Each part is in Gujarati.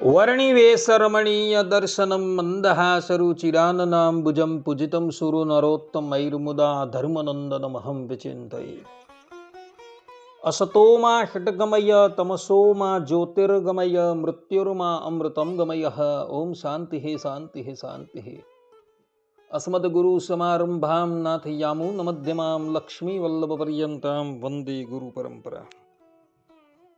વર્ણિવેશરમણીય દર્શનમ મંદહાસરુચિરાનનામ ભુજમ પૂજિતમ સુરો નરોત્તમૈર્મુદા ધર્મનંદનમહં વિચિંતયે અસતોમાં ષટગમય તમસોમાં જ્યોતિર્ગમય મૃત્યુર્મા અમૃતમ ગમય ઓમ શાંતિ શાંતિ શાંતિ અસ્મદ્ગુરુ સમારંભામ નાથ યામૂન મધ્યમામ લક્ષ્મી વલ્લભ વંદે ગુરુ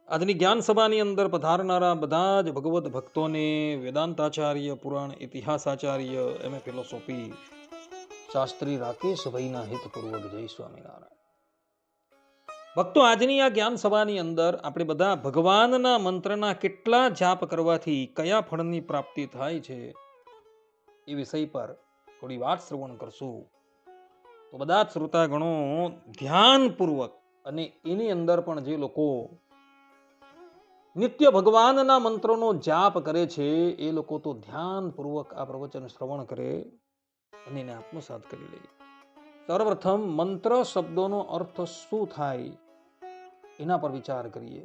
આજની જ્ઞાન સભાની અંદર પધારનારા બધા જ ભગવદ્ ભક્તોને વેદાંતાચાર્ય, પુરાણ ઇતિહાસાચાર્ય, એમ એ ફિલોસોફી, શાસ્ત્રી રાકેશભાઈના હિતપૂર્વક જય સ્વામિનારાયણ. ભક્તો, આજની આ જ્ઞાન સભાની અંદર આપણે બધા ભગવાનના મંત્રના કેટલા જાપ કરવાથી કયા ફળની પ્રાપ્તિ થાય છે એ વિષય પર થોડી વાત શ્રવણ કરશું. તો બધા જ શ્રોતાગણો ધ્યાનપૂર્વક અને એની અંદર પણ જે લોકો નિત્ય ભગવાનના મંત્રોનો જાપ કરે છે, એ લોકો તો ધ્યાનપૂર્વક આ પ્રવચન શ્રવણ કરે અને એને આત્મસાત કરી લે. સર્વપ્રથમ મંત્ર શબ્દોનો અર્થ શું થાય, એના પર વિચાર કરીએ.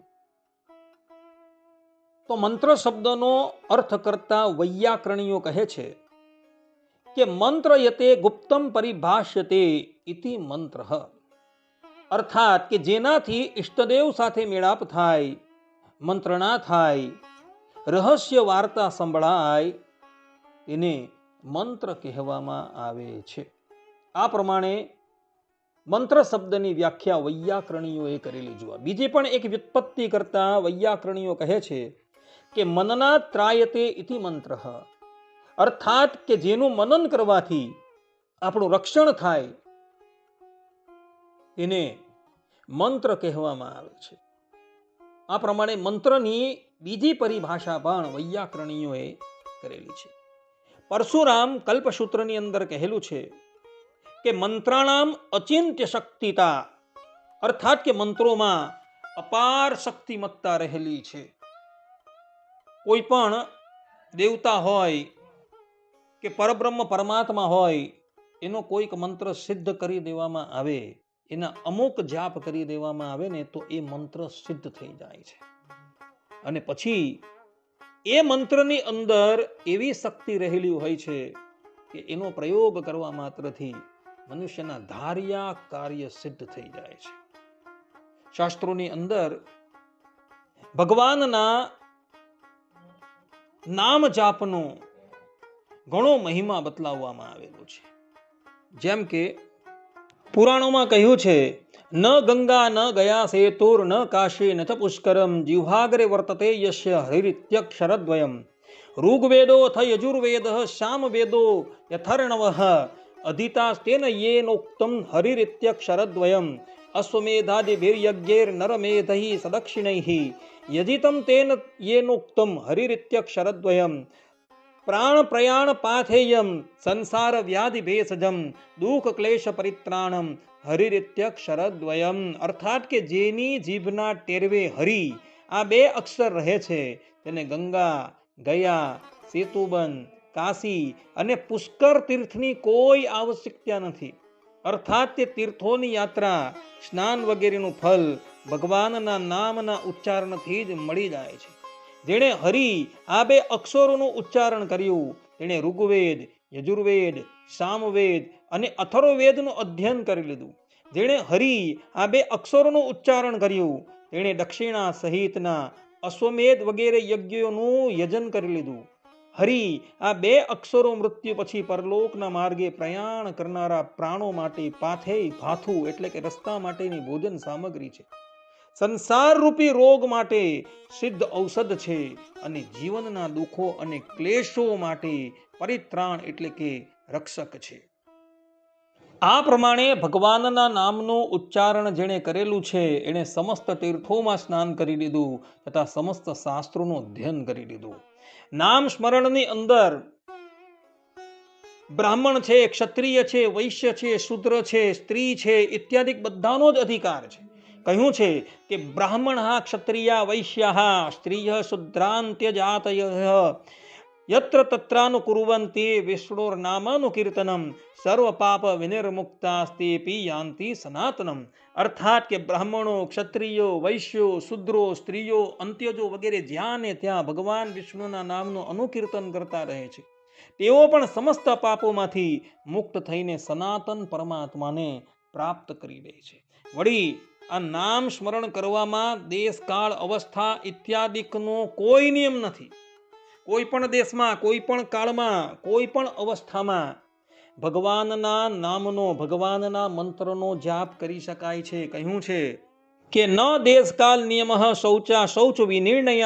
તો મંત્ર શબ્દનો અર્થ કરતા વૈયાકરણીઓ કહે છે કે, મંત્ર યતે ગુપ્તમ પરિભાષ્યતે ઇતિ મંત્ર. અર્થાત કે જેનાથી ઈષ્ટદેવ સાથે મેળાપ થાય મંત્રણા થાય, રહસ્ય વાર્તા સંભળાય તેને મંત્ર કહેવામાં આવે છે. આ પ્રમાણે મંત્ર શબ્દની વ્યાખ્યા વૈયાકરણીઓએ કરેલી જોવા. બીજી પણ એક વ્યુત્પત્તિ કરતા વૈયાકરણીઓ કહે છે કે, મનના ત્રાયતે ઇતિ મંત્ર. અર્થાત કે જેનું મનન કરવાથી આપણું રક્ષણ થાય. એને મંત્ર કહેવામાં આવે છે. આ પ્રમાણે મંત્રની બીજી પરિભાષા પણ વૈયાકરણીઓએ કરેલી છે. પરશુરામ કલ્પસૂત્રની અંદર કહેલું છે કે મંત્રાણામ અચિંત્ય શક્તિતા, અર્થાત કે મંત્રોમાં અપાર શક્તિમત્તા રહેલી છે. કોઈ પણ દેવતા હોય કે પરબ્રહ્મ પરમાત્મા હોય, એનો કોઈક મંત્ર સિદ્ધ કરી દેવામાં આવે એના અમુક જાપ કરી દેવામાં આવે ને તો એ મંત્ર સિદ્ધ થઈ જાય છે. અને પછી એ મંત્રની અંદર એવી શક્તિ રહેલી હોય છે કે એનો પ્રયોગ કરવા માત્રથી મનુષ્યના ધાર્યા કાર્ય સિદ્ધ થઈ જાય છે. શાસ્ત્રોની અંદર ભગવાનના નામ જાપનો ઘણો મહિમા બતલાવવામાં આવેલો છે. જેમ કે પુરાણોમાં કહ્યું છે, ન ગંગા ન ગયા સેતુર ન કાશી ન પુષ્કરમ, જીવ્હાગ્રે વર્તતે યશ્ય હરિત્યક્ષરદ્વયમ ઋગ્વેદો અથ યજુર્વેદ શ્યામવેદો યથર્ણવ, અધિતાસ્તેન યેનોક્તમ હરિરિત્યક્ષરદ્વયમ અશ્વમેધાદિભિર્યજ્ઞૈર્નરમેધૈ સદક્ષિણૈ યજિતમ તેન યેનોક્તમ હરિરિત્યક્ષરદ્વયમ પ્રાણ પ્રયાણ પાથેયમ સંસાર વ્યાધિ ભેષજમ દુઃખ ક્લેશ પરિત્રાણમ હરિરિત્યક્ષરદ્વયમ અર્થાત કે જેની જીભના ટેરવે હરિ, આ બે અક્ષર રહે છે, તેને ગંગા, ગયા, સેતુબન, કાશી અને પુષ્કર તીર્થની કોઈ આવશ્યકતા નથી. અર્થાત તે તીર્થોની યાત્રા, સ્નાન વગેરેનું ફલ ભગવાનના નામના ઉચ્ચારણથી જ મળી જાય છે. જેણે હરિ આ બે અક્ષરોનું ઉચ્ચારણ કર્યું. તેણે ઋગ્વેદ, યજુર્વેદ, સામવેદ અને અથર્વવેદનું અધ્યયન કરી લીધું. જેણે હરિ આ બે અક્ષરોનું ઉચ્ચારણ કર્યું. તેણે દક્ષિણા સહિતના અશ્વમેધ વગેરે યજ્ઞોનું યજન કરી લીધું. હરિ આ બે અક્ષરો મૃત્યુ પછી પરલોકના માર્ગે પ્રયાણ કરનારા પ્રાણો માટે પાથેય ભાથું એટલે કે રસ્તા માટેની ભોજન સામગ્રી છે. સંસાર રૂપી રોગ માટે સિદ્ધ ઔષધ છે અને જીવનના દુઃખો અને ક્લેશો માટે પરિત્રાણ એટલે કે રક્ષક છે. આ પ્રમાણે ભગવાનના નામનું ઉચ્ચારણ જેણે કરેલું છે, એણે સમસ્ત તીર્થોમાં સ્નાન કરી દીધું તથા સમસ્ત શાસ્ત્રોનું અધ્યયન કરી દીધું. નામ સ્મરણની અંદર બ્રાહ્મણ છે, ક્ષત્રિય છે, વૈશ્ય છે, શૂદ્ર છે, સ્ત્રી છે ઇત્યાદિ બધાનો જ અધિકાર છે. કહ્યું છે કે બ્રાહ્મણ ક્ષત્રિયા વૈશ્ય સ્ત્રીય શુદ્રાંત્ય જાતય યત્ર તત્રાનુકુર્વંતિ વિષ્ણુર્નામાનુકીર્તનમ સર્વ પાપ વિનિર્મુક્તાસ્તે પી યાંતિ સનાતનમ અર્થાત કે બ્રાહ્મણો, ક્ષત્રિયો, વૈશ્યો, શુદ્રો, સ્ત્રીઓ, અંત્યજો વગેરે જ્યાં ને ત્યાં ભગવાન વિષ્ણુના નામનું અનુકીર્તન કરતા રહે છે. તેઓ પણ સમસ્ત પાપોમાંથી મુક્ત થઈને સનાતન પરમાત્માને પ્રાપ્ત કરી લે છે. વળી આ નામ સ્મરણ કરવામાં દેશકાળ, અવસ્થા ઇત્યાદિકનો કોઈ નિયમ નથી. કોઈ પણ દેશમાં, કોઈ પણ કાળમાં, કોઈ પણ અવસ્થામાં ભગવાનના નામનો, ભગવાનના મંત્રનો જાપ કરી શકાય છે. કહ્યું છે કે ન દેશકાલ નિયમ શૌચા શૌચ વિનિર્ણય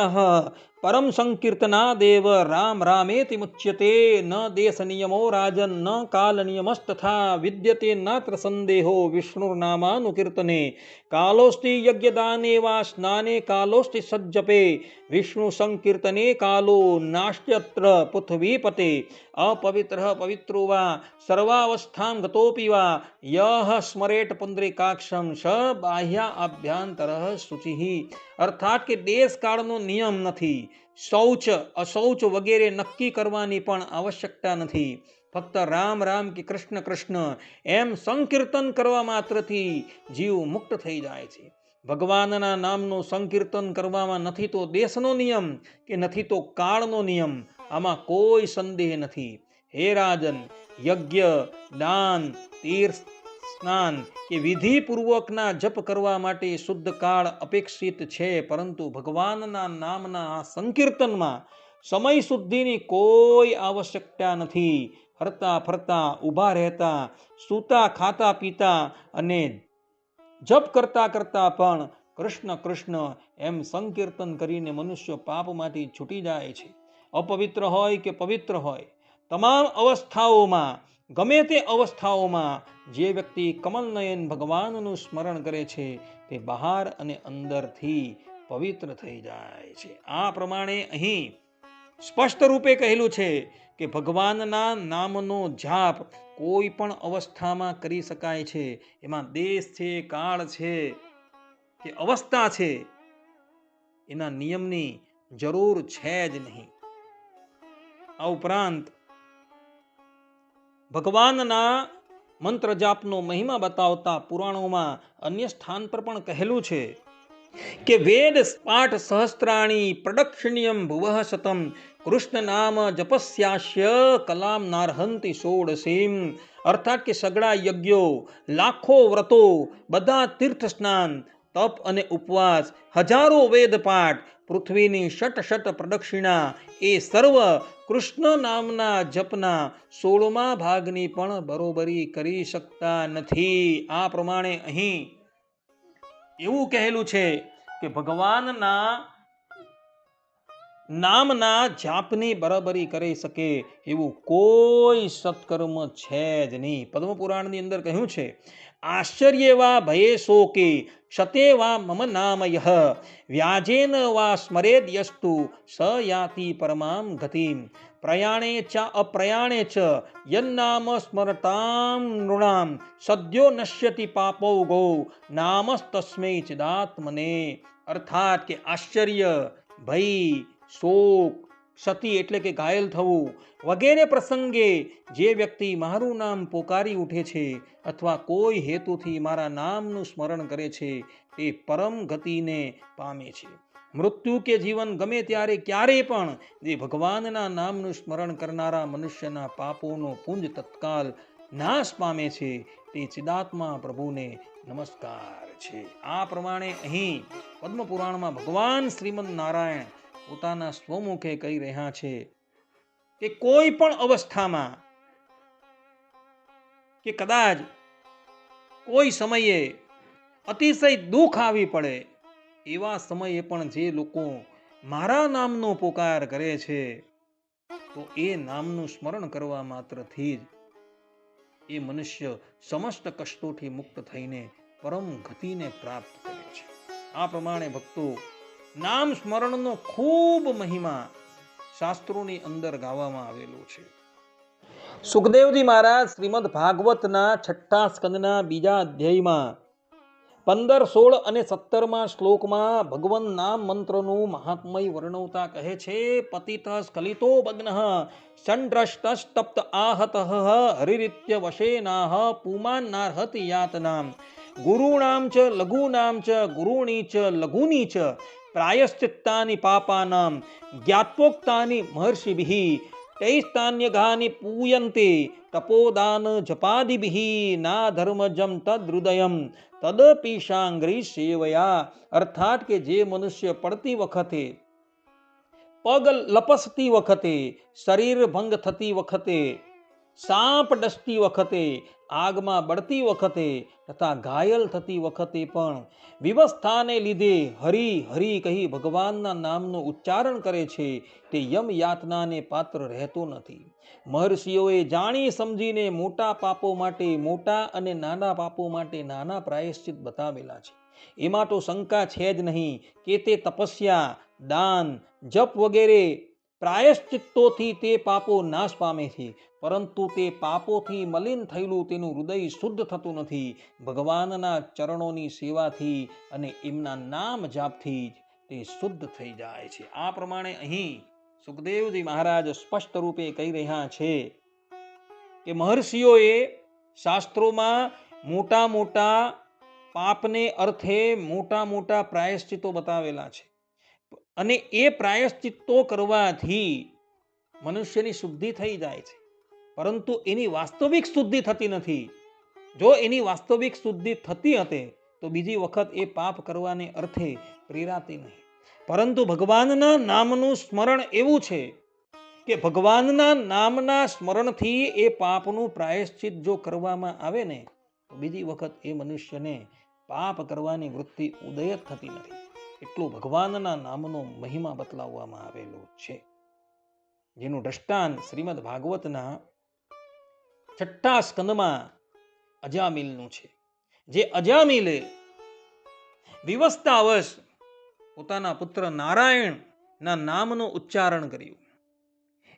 પરમ સંકીર્તના દેવ રામ રામેતિ મુચ્યતે ન દેશ નિયમો રાજન ન કાલ નિયમસ્તથા વિદ્યતે નાત્ર સંદેહો વિષ્ણુર્નામાનુકીર્તને કાલોસ્તિ યજ્ઞદાને વા સ્નાને કાલોસ્તિ સજ્જપે વિષ્ણુ સંકીર્તને કાલો નાશ્યત્ર પૃથ્વીપતે અપવિત્ર પવિત્રો વા સર્વાવસ્થાં ગતોપી વા યહ સ્મરેટ પુંડરીકાક્ષમ સ બાહ્યા અભ્યાંતર શુચિ અર્થાત કે દેશકાળનો નિયમ નથી શૌચ, અશૌચ વગેરે નક્કી કરવાની પણ આવશ્યકતા નથી. ફક્ત રામ રામ કે કૃષ્ણ કૃષ્ણ, એમ સંકીર્તન કરવા માત્રથી જીવ મુક્ત થઈ જાય છે. ભગવાનના નામનું સંકીર્તન કરવામાં નથી તો દેશનો નિયમ કે નથી તો કાળનો નિયમ, આમાં કોઈ સંદેહ નથી. હે રાજન, યજ્ઞ, દાન, તીર્થ સ્નાન કે વિધિપૂર્વકના જપ કરવા માટે શુદ્ધ કાળ અપેક્ષિત છે, પરંતુ ભગવાનના નામના આ સંકીર્તનમાં સમય શુદ્ધિની કોઈ આવશ્યકતા નથી. હરતા ફરતા, ઊભા રહેતા, સૂતા, ખાતા પીતા અને જપ કરતા કરતા પણ કૃષ્ણ કૃષ્ણ એમ સંકીર્તન કરીને મનુષ્ય પાપમાંથી છૂટી જાય છે. અપવિત્ર હોય કે પવિત્ર હોય, તમામ અવસ્થાઓમાં, ગમે તે અવસ્થાઓમાં જે વ્યક્તિ કમલનયન ભગવાનનું સ્મરણ કરે છે, તે બહાર અને અંદરથી પવિત્ર થઈ જાય છે. આ પ્રમાણે અહીં સ્પષ્ટ રૂપે કહેલું છે કે ભગવાનના નામનો જાપ કોઈ પણ અવસ્થામાં કરી શકાય છે. એમાં દેશ છે, કાળ છે, કે અવસ્થા છે, એના નિયમની જરૂર છે જ નહીં. આ ઉપરાંત ભગવાનના મંત્ર જાપનો મહિમા બતાવતા પુરાણોમાં અન્ય સ્થાન પર પણ કહેલું છે કે વેદ પાઠ સહસ્ત્રાણી પ્રદક્ષિણ્યમ ભુવઃ શતમ, કૃષ્ણ નામ જપસ્યાશ્ય કલામ નારહંતિ ષોડશીમ, અર્થાત કે સગળા યજ્ઞો, લાખો વ્રતો, બધા તીર્થ સ્નાન તપ અને ઉપવાસ, હજારો વેદ પાઠ પૃથ્વીની શટ શટ પ્રદક્ષિણા એ સર્વ કૃષ્ણ નામના જપના સોળમા ભાગની પણ બરોબરી કરી શકતા નથી. આ પ્રમાણે અહીં એવું કહેલું છે કે ભગવાનના નામના જાપની બરાબરી કરી શકે એવું કોઈ સત્કર્મ છે જ નહીં. પદ્મપુરાણની અંદર કહ્યું છે આશ્ચર્ય વા ભયે શોકે ક્ષતે વા મમ નામય વ્યાજેન વા સ્મરેદ યસ્તુ સ યાતિ પરમામ ગતિમ પ્રયાણે ચ અપ્રયાણે ચ યન્નામ સ્મરતામ નૃણામ સદ્યો નશ્યતિ પાપો ગો નામસ્તસ્મૈ ચિદાત્મને અર્થાત કે આશ્ચર્ય ભય શોક સતી એટલે કે ઘાયલ થવું વગેરે પ્રસંગે જે વ્યક્તિ મારું નામ પોકારી ઉઠે છે અથવા કોઈ હેતુથી મારા નામનું સ્મરણ કરે છે, તે પરમ ગતિને પામે છે. મૃત્યુ કે જીવન ગમે ત્યારે ક્યારેય પણ જે ભગવાનના નામનું સ્મરણ કરનારા મનુષ્યના પાપોનો પુંજ તત્કાલ નાશ પામે છે, તે ચિદાત્મા પ્રભુને નમસ્કાર છે. આ પ્રમાણે અહીં પદ્મપુરાણમાં ભગવાન શ્રીમદ નારાયણ પોતાના સ્વમુખે કહી રહ્યા છે કે કોઈ પણ અવસ્થામાં કે કદાચ કોઈ સમયે અતિશય દુઃખ આવી પડે, એવા સમયે પણ જે લોકો મારા નામનો પોકાર કરે છે, તો એ નામનું સ્મરણ કરવા માત્રથી જ એ મનુષ્ય સમસ્ત કષ્ટોથી મુક્ત થઈને પરમ ગતિને પ્રાપ્ત કરે છે. આ પ્રમાણે ભક્તો નામ સ્મરણનો ખૂબ મહિમા શાસ્ત્રોની અંદર ગાવામાં આવેલો છે. સુખદેવજી મહારાજ શ્રીમદ ભાગવતના છઠ્ઠા સ્કંદના બીજા અધ્યાયમાં પંદર, સોળ અને સત્તરમાં શ્લોકમાં ભગવાન નામ મંત્રનું મહાત્મય વર્ણવતા કહે છે, પતિત સ્ખલિતો ભગ્ન સંડ્રષ્ટસ્તપ્ત આહત, હરિરીત્ય વશેનાહ પુમાન નાર્હતિ યાતનામ, ગુરુણામ ચ લઘુનામ ચ ગુરુણી ચ લઘુની ચ પ્રાયશ્ચિત્તાની પાપાનામ જ્ઞાત્વોક્તાની મહર્ષિભિઃ તૈસ્તાન્યઘાની પૂયંતે તપોદાન જપાદિભિ ના ધર્મજમ તદહૃદયમ તદપીશાંગ્રી સેવયા અર્થાત કે જે મનુષ્ય પડતી વખતે પગ લપસતી વખતે શરીર ભંગ થતી વખતે સાપ ડસતી વખતે, આગમાં બળતી વખતે, તથા ઘાયલ થતી વખતે પણ વિવસ્થાને લીધે હરિ હરિ કહી ભગવાનના નામનું ઉચ્ચારણ કરે છે, તે યમ યાતનાને પાત્ર રહેતો નથી. મહર્ષિઓએ જાણી સમજીને મોટા પાપો માટે, મોટા અને નાના પાપો માટે નાના પ્રાયશ્ચિત બતાવેલા છે. એમાં તો શંકા છે જ નહીં કે તે તપસ્યા, દાન, જપ વગેરે પ્રાયશ્ચિત્તોથી તે પાપો નાશ પામે છે, પરંતુ તે પાપોથી મલિન થયેલું તેનું હૃદય શુદ્ધ થતું નથી. ભગવાનના ચરણોની સેવાથી અને એમના નામ જાપથી જ તે શુદ્ધ થઈ જાય છે. આ પ્રમાણે અહીં સુખદેવજી મહારાજ સ્પષ્ટ રૂપે કહી રહ્યા છે કે મહર્ષિઓએ શાસ્ત્રોમાં મોટા મોટા પાપને અર્થે મોટા મોટા પ્રાયશ્ચિતો બતાવેલા છે. અને એ પ્રાયશ્ચિત્તો કરવાથી મનુષ્યની શુદ્ધિ થઈ જાય છે. પરંતુ એની વાસ્તવિક શુદ્ધિ થતી નથી. જો એની વાસ્તવિક શુદ્ધિ થતી હતી, તો બીજી વખત એ પાપ કરવાને અર્થે પ્રેરાતી નહીં. પરંતુ ભગવાનના નામનું સ્મરણ એવું છે કે ભગવાનના નામના સ્મરણથી એ પાપનું પ્રાયશ્ચિત જો કરવામાં આવે ને, તો બીજી વખત એ મનુષ્યને પાપ કરવાની વૃત્તિ ઉદય થતી નથી. એટલું ભગવાનના નામનો મહિમા બતલાવવામાં આવેલો છે. જેનું દ્રષ્ટાંત શ્રીમદ ભાગવતના છઠ્ઠા સ્કંદમાં અજામિલનું છે. જે અજામિલે વિવસ્તાવશ પોતાના પુત્ર નારાયણના નામનું ઉચ્ચારણ કર્યું.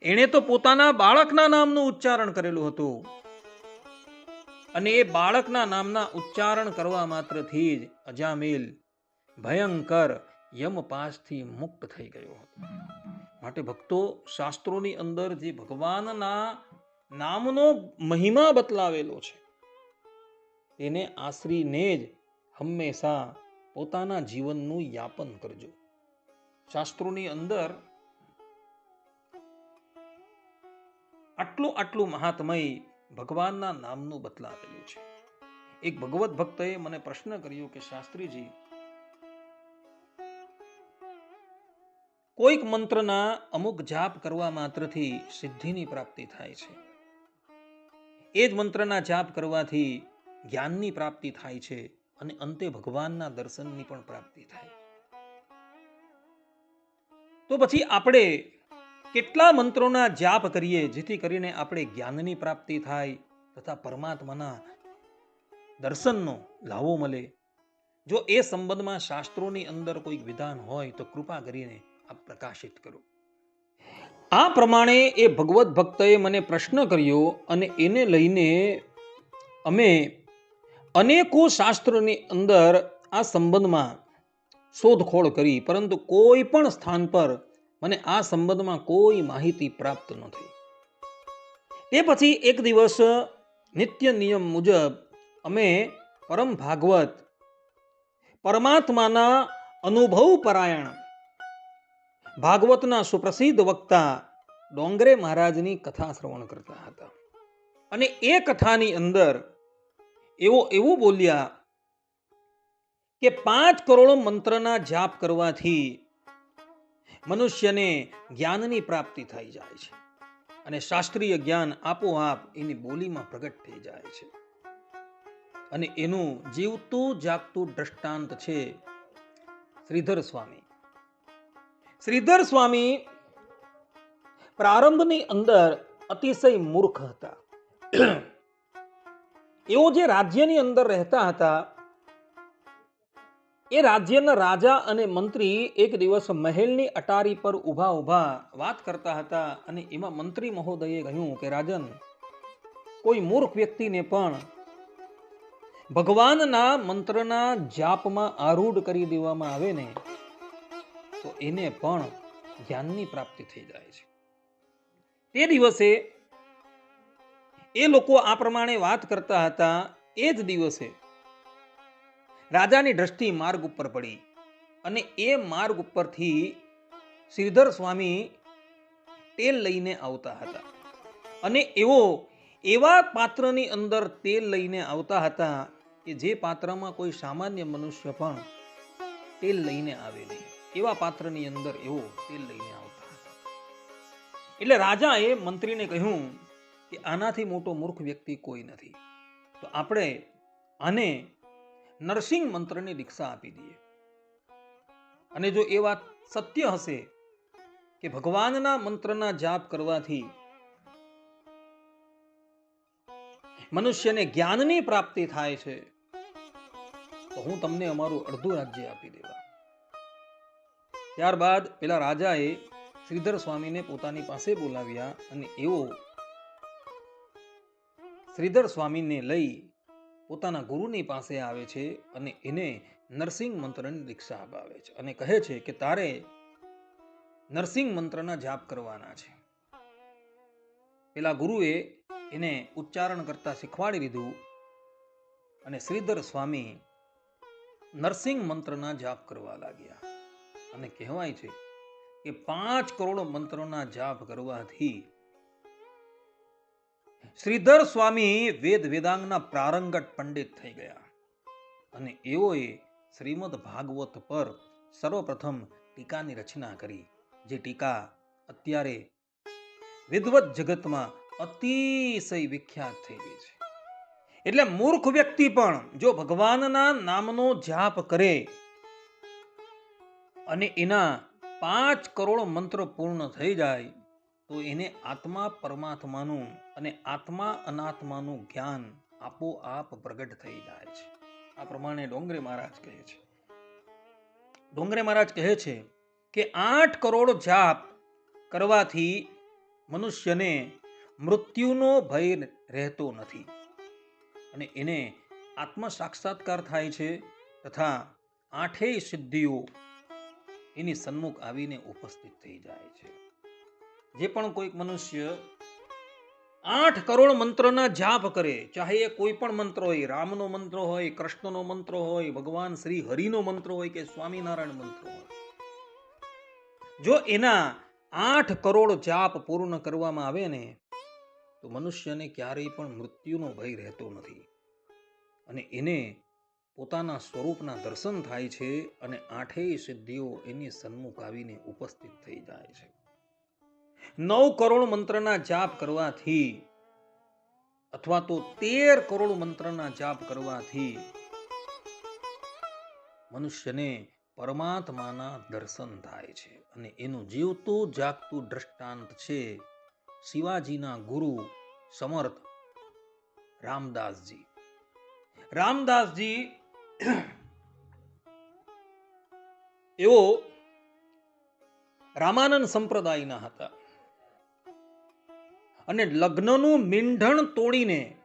એણે તો પોતાના બાળકના નામનું ઉચ્ચારણ કરેલું હતું. અને એ બાળકના નામના ઉચ્ચારણ કરવા માત્રથી જ અજામિલ ભયંકર યમપાસથી મુક્ત થઈ ગયો હતો. માટે ભક્તો શાસ્ત્રોની અંદર જે ભગવાનના નામનો મહિમા બતલાવેલો છે, તેને આશરીને જ હંમેશા પોતાના જીવનનું યાપન કરજો. શાસ્ત્રોની અંદર આટલું આટલું મહાત્મય ભગવાનના નામનું બતલાવેલું છે. એક ભગવત ભક્તએ મને પ્રશ્ન કર્યો કે શાસ્ત્રીજી કોઈક મંત્રના અમુક જાપ કરવા માત્રથી સિદ્ધિની પ્રાપ્તિ થાય છે. એ જ મંત્રના જાપ કરવાથી જ્ઞાનની પ્રાપ્તિ થાય છે અને અંતે ભગવાનના દર્શનની પણ પ્રાપ્તિ થાય. તો પછી આપણે કેટલા મંત્રોના જાપ કરીએ જેથી કરીને આપણે જ્ઞાનની પ્રાપ્તિ થાય તથા પરમાત્માના દર્શનનો લાવો મળે. જો એ સંબંધમાં શાસ્ત્રોની અંદર કોઈક વિધાન હોય તો કૃપા કરીને પ્રકાશિત કરો. આ પ્રમાણે એ ભગવત ભક્તએ મને પ્રશ્ન કર્યો અને એને લઈને અમે અનેકો શાસ્ત્રોની અંદર આ સંબંધમાં શોધખોળ કરી, પરંતુ કોઈ પણ સ્થાન પર મને આ સંબંધમાં કોઈ માહિતી પ્રાપ્ત ન થઈ. એ પછી એક દિવસ નિત્ય નિયમ મુજબ અમે પરમ ભાગવત, પરમાત્માના અનુભવ પરાયણ ભાગવતના સુપ્રસિદ્ધ વક્તા ડોંગરે મહારાજની કથા શ્રવણ કરતા હતા. અને એ કથાની અંદર એવો એવું બોલ્યા કે પાંચ કરોડ મંત્રના જાપ કરવાથી મનુષ્યને જ્ઞાનની પ્રાપ્તિ થઈ જાય છે અને શાસ્ત્રીય જ્ઞાન આપોઆપ એની બોલીમાં પ્રગટ થઈ જાય છે. અને એનું જીવતું જાગતું દ્રષ્ટાંત છે શ્રીધર સ્વામી. શ્રીધર સ્વામી પ્રારંભની અંદર અતિશય મૂર્ખ હતા. એઓ જે રાજ્યની અંદર રહેતા હતા, એ રાજ્યના રાજા અને મંત્રી એક દિવસ મહેલની અટારી પર ઊભા ઊભા વાત કરતા હતા અને એમાં મંત્રી મહોદયે કહ્યું કે, રાજન, કોઈ મૂર્ખ વ્યક્તિને પણ ભગવાનના મંત્રના જાપમાં આરૂઢ કરી દેવામાં આવે ને તો એને પણ જ્ઞાનની પ્રાપ્તિ થઈ જાય છે. તે દિવસે એ લોકો આ પ્રમાણે વાત કરતા હતા, એ જ દિવસે રાજાની દ્રષ્ટિ માર્ગ ઉપર પડી અને એ માર્ગ ઉપરથી શ્રીધર સ્વામી તેલ લઈને આવતા હતા. અને એવો એવા પાત્રની અંદર તેલ લઈને આવતા હતા કે જે પાત્રમાં કોઈ સામાન્ય મનુષ્ય પણ તેલ લઈને આવે નહીં. એવા પાત્રની અંદર એવો તેલ લઈને આવતા. એટલે રાજાએ મંત્રીને કહ્યું કે આનાથી મોટો મૂર્ખ વ્યક્તિ કોઈ નથી. તો આપણે આને નરસિંહ મંત્રની દીક્ષા આપી દઈએ. અને જો એ વાત સત્ય હશે કે ભગવાનના મંત્રના જાપ કરવાથી મનુષ્યને જ્ઞાનની પ્રાપ્તિ થાય છે, તો હું તમને અમારું અડધું રાજ્ય આપી દેવા. ત્યારબાદ પેલા રાજાએ શ્રીધર સ્વામીને પોતાની પાસે બોલાવ્યા અને એવો શ્રીધર સ્વામીને લઈ પોતાના ગુરુની પાસે આવે છે અને એને નરસિંહ મંત્રની દીક્ષા અપાવે છે અને કહે છે કે તારે નરસિંહ મંત્રના જાપ કરવાના છે. પેલા ગુરુએ એને ઉચ્ચારણ કરતા શીખવાડી દીધું અને શ્રીધર સ્વામી નરસિંહ મંત્રના જાપ કરવા લાગ્યા. અને કહેવાય છે કે પાંચ કરોડ મંત્રોના જાપ કરવાથી શ્રીધર સ્વામી વેદ વેદાંગના પ્રારંગત પંડિત થઈ ગયા. અને એઓએ શ્રીમદ ભાગવત પર સર્વપ્રથમ ટીકાની રચના કરી, જે ટીકા અત્યારે વિદવત જગતમાં અતિશય વિખ્યાત થઈ ગઈ છે. એટલે મૂર્ખ વ્યક્તિ પણ જો ભગવાનના નામનો જાપ કરે અને એના પાંચ કરોડ મંત્ર પૂર્ણ થઈ જાય, તો એને આત્મા પરમાત્માનું અને આત્મા અનાત્માનું જ્ઞાન આપોઆપ પ્રગટ થઈ જાય છે. આ પ્રમાણે ડોંગરે મહારાજ કહે છે. ડોંગરે મહારાજ કહે છે કે આઠ કરોડ જાપ કરવાથી મનુષ્યને મૃત્યુનો ભય રહેતો નથી અને એને આત્મ સાક્ષાત્કાર થાય છે તથા આઠેય સિદ્ધિઓ એની સન્મુખ આવીને ઉપસ્થિત થઈ જાય છે. જે પણ કોઈક મનુષ્ય આઠ કરોડ મંત્રના જાપ કરે, ચાહે એ કોઈ પણ મંત્ર હોય, રામનો મંત્ર હોય, કૃષ્ણનો મંત્ર હોય, ભગવાન શ્રી હરિનો મંત્ર હોય કે સ્વામિનારાયણ મંત્ર હોય. જો એના આઠ કરોડ જાપ પૂર્ણ કરવામાં આવે ને, તો મનુષ્યને ક્યારેય પણ મૃત્યુનો ભય રહેતો નથી. અને એને પોતાના સ્વરૂપના દર્શન થાય છે અને આઠેય સિદ્ધિઓ એની સન્મુખ આવીને ઉપસ્થિત થઈ જાય છે. નવ કરોડ મંત્રના જાપ કરવાથી અથવા તો તેર કરોડ મંત્રના જાપ કરવાથી મનુષ્યને પરમાત્માના દર્શન થાય છે અને એનું જીવતું, જાગતું દ્રષ્ટાંત છે શિવાજીના ગુરુ સમર્થ રામદાસજી. રામદાસજી એવો રામાનંદ સંપ્રદાયના હતા. અને લગ્નનું મીંઢણ તોડીને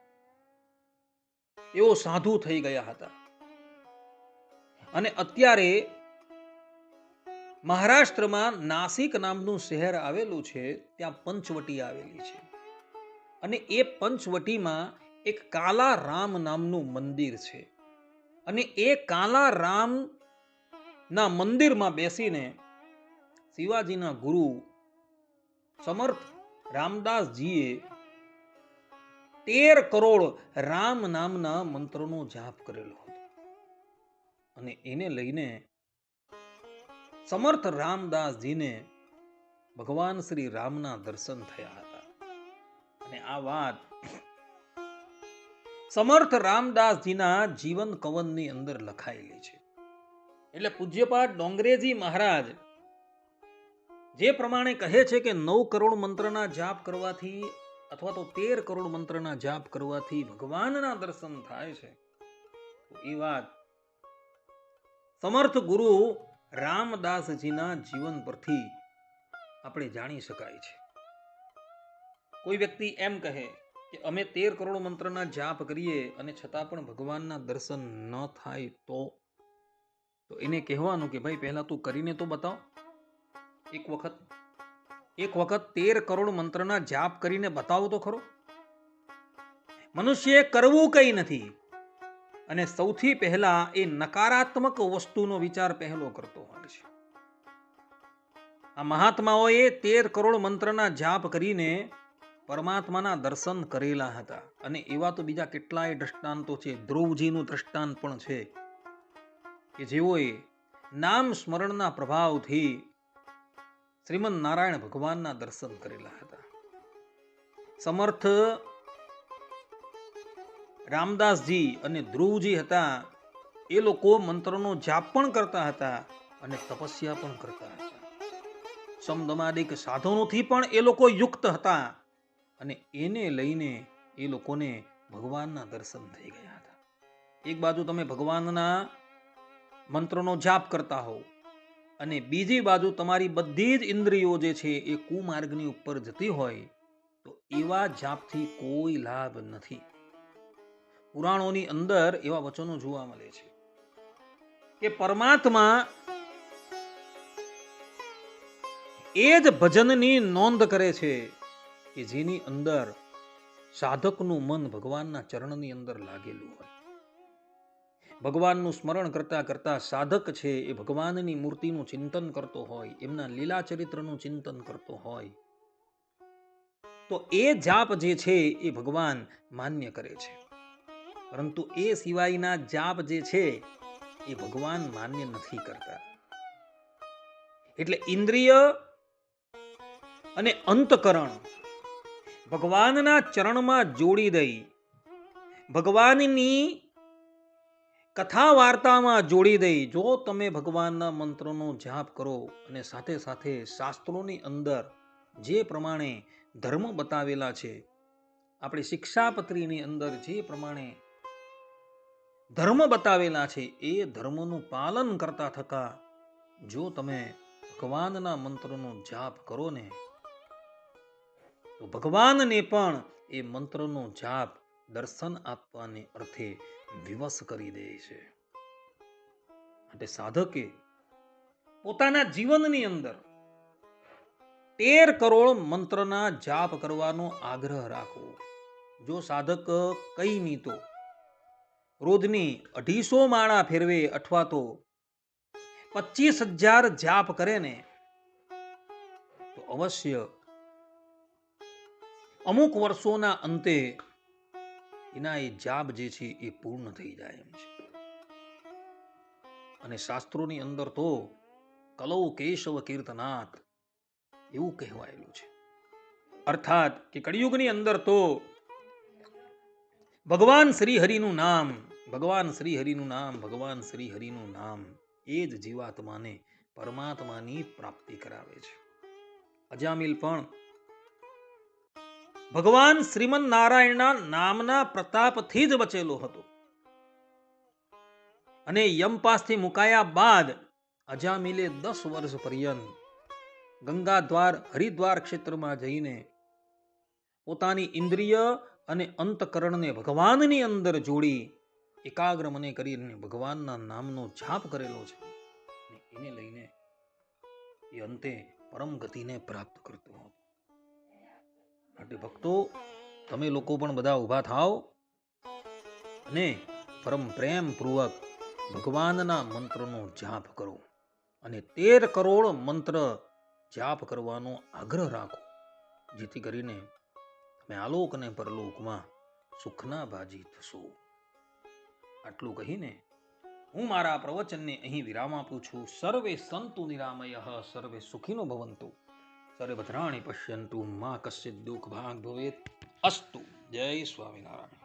એવો સાધુ થઈ ગયા હતા. અને અત્યારે મહારાષ્ટ્રમાં નાસિક નામનું શહેર આવેલું છે, ત્યાં પંચવટી આવેલી છે. અને એ પંચવટીમાં એક કાલા રામ નામનું મંદિર છે. અને એ કાલા રામ ના મંદિરમાં બેસીને શિવાજીના ગુરુ સમર્થ રામદાસજીએ તેર કરોડ રામ નામના મંત્રનો જાપ કરેલો હતો. અને એને લઈને સમર્થ રામદાસજીને ભગવાન શ્રી રામના દર્શન થયા હતા. અને આ વાત સમર્થ રામદાસજીના જીવન કવનની અંદર લખાયેલી છે. એટલે પૂજ્યપાઠ ડોંગરેજી મહારાજ જે પ્રમાણે કહે છે કે નવ કરોડ મંત્રના જાપ કરવાથી અથવા તો તેર કરોડ મંત્રના જાપ કરવાથી ભગવાનના દર્શન થાય છે. એ વાત સમર્થ ગુરુ રામદાસજીના જીવન પરથી આપણે જાણી શકાય છે. કોઈ વ્યક્તિ એમ કહે કે અમે તેર કરોડ મંત્રના જાપ કરીએ અને છતાં પણ ભગવાનના દર્શન ન થાય તો? તો એને કહેવાનું કે ભાઈ, પહેલા તું કરીને તો બતાવ. એક વખત એક વખત તેર કરોડ મંત્રના જાપ કરીને બતાવો તો ખરો. મનુષ્યએ કરવું કંઈ નથી. અને સૌથી પહેલા એ નકારાત્મક વસ્તુનો વિચાર પહેલો કરતો હોય છે. આ મહાત્માઓએ તેર કરોડ મંત્રના જાપ કરીને પરમાત્માના દર્શન કરેલા હતા. અને એવા તો બીજા કેટલાય દ્રષ્ટાંતો છે. ધ્રુવજીનું દ્રષ્ટાંત પણ છે. કે જેઓએ નામ સ્મરણના પ્રભાવથી શ્રીમદ નારાયણ ભગવાનના દર્શન કરેલા હતા. સમર્થ રામદાસજી અને ધ્રુવજી હતા. એ લોકો મંત્રનો જાપ પણ કરતા હતા અને તપસ્યા પણ કરતા હતા. સમદમાદિક સાધનોથી પણ એ લોકો યુક્ત હતા. અને એને લઈને એ લોકોને ભગવાનના દર્શન થઈ ગયા હતા. એક બાજુ તમે ભગવાનના મંત્રનો જાપ કરતા હો અને બીજી બાજુ તમારી બધી જ ઇન્દ્રિયો જે છે એ કુમાર્ગની ઉપર જતી હોય તો એવા જાપથી કોઈ લાભ નથી. પુરાણોની અંદર એવા વચનો જોવા મળે છે કે પરમાત્મા એ જ ભજનની નોંધ કરે છે કે જેની અંદર સાધકનું મન ભગવાનના ચરણની અંદર લાગેલું હોય. ભગવાનનું સ્મરણ કરતા કરતા સાધક છે એ ભગવાનની મૂર્તિનું ચિંતન કરતો હોય, એમના લીલા ચરિત્રનું ચિંતન કરતો હોય. તો એ જાપ જે છે એ ભગવાન માન્ય કરે છે. પરંતુ એ સિવાયના જાપ જે છે એ ભગવાન માન્ય નથી કરતા. એટલે ઇન્દ્રિય અને અંતકરણ ભગવાનના ચરણમાં જોડી દઈ. ભગવાનની કથા વાર્તામાં જોડી દઈ. જો તમે ભગવાનના મંત્રનો જાપ કરો અને સાથે સાથે શાસ્ત્રોની અંદર જે પ્રમાણે ધર્મ બતાવેલા છે, આપણી શિક્ષાપત્રીની અંદર જે પ્રમાણે ધર્મ બતાવેલા છે, એ ધર્મનું પાલન કરતા થતા જો તમે ભગવાનના મંત્રનો જાપ કરો ને તો ભગવાનને પણ એ મંત્રનો જાપ દર્શન આપવાને અર્થે વિવશ કરી દે છે. માટે સાધકે પોતાના જીવનની અંદર તેર કરોડ મંત્રના જાપ કરવાનો આગ્રહ રાખવો. જો સાધક કઈ નહીં તો રોજની અઢીસો માળા ફેરવે અથવા તો પચીસ હજાર જાપ કરે ને, તો અવશ્ય અમુક વર્ષોના અંતે એના એ જાપ જે છે એ પૂર્ણ થઈ જાય એમ છે. અને શાસ્ત્રોની અંદર તો કલૌ કેશવ કીર્તનાથ એવું કહેવાયેલું છે. અર્થાત કે કળિયુગની અંદર તો ભગવાન શ્રી હરિનું નામ, ભગવાન શ્રી હરિનું નામ, ભગવાન શ્રી હરિનું નામ એ જ જીવાત્માને પરમાત્માની પ્રાપ્તિ કરાવે છે. અજામિલ પણ ભગવાન શ્રીમન નારાયણના નામના પ્રતાપથી જ બચેલો હતો. અને યમપાસથી મુકાયા બાદ અજામિલે દસ વર્ષ પર્યંત ગંગા દ્વાર હરિદ્વાર ક્ષેત્રમાં જઈને પોતાની ઇન્દ્રિય અને અંતકરણને ભગવાનની અંદર જોડી એકાગ્ર મને કરીને ભગવાનના નામનો જાપ કરેલો છે. એને લઈને એ અંતે પરમ ગતિને પ્રાપ્ત કરતો હતો. માટે ભક્તો, તમે લોકો પણ બધા ઊભા થાઓ અને પરમ પ્રેમ પૂર્વક ભગવાનના મંત્રનો જાપ કરો અને તેર કરોડ મંત્ર જાપ કરવાનો આગ્રહ રાખો, જેથી કરીને તમે આલોક અને પરલોકમાં સુખના ભાજી થશો. આટલું કહીને હું મારા પ્રવચનને અહીં વિરામ આપું છું. સર્વે સંતુ નિરામય, સર્વે સુખીનો ભવંતુ. સર્વે ભદ્રાણી પશ્યંતુ મા કશ્ચિત દુઃખ ભાગ ભવેત અસ્તુ જય સ્વામિનારાયણ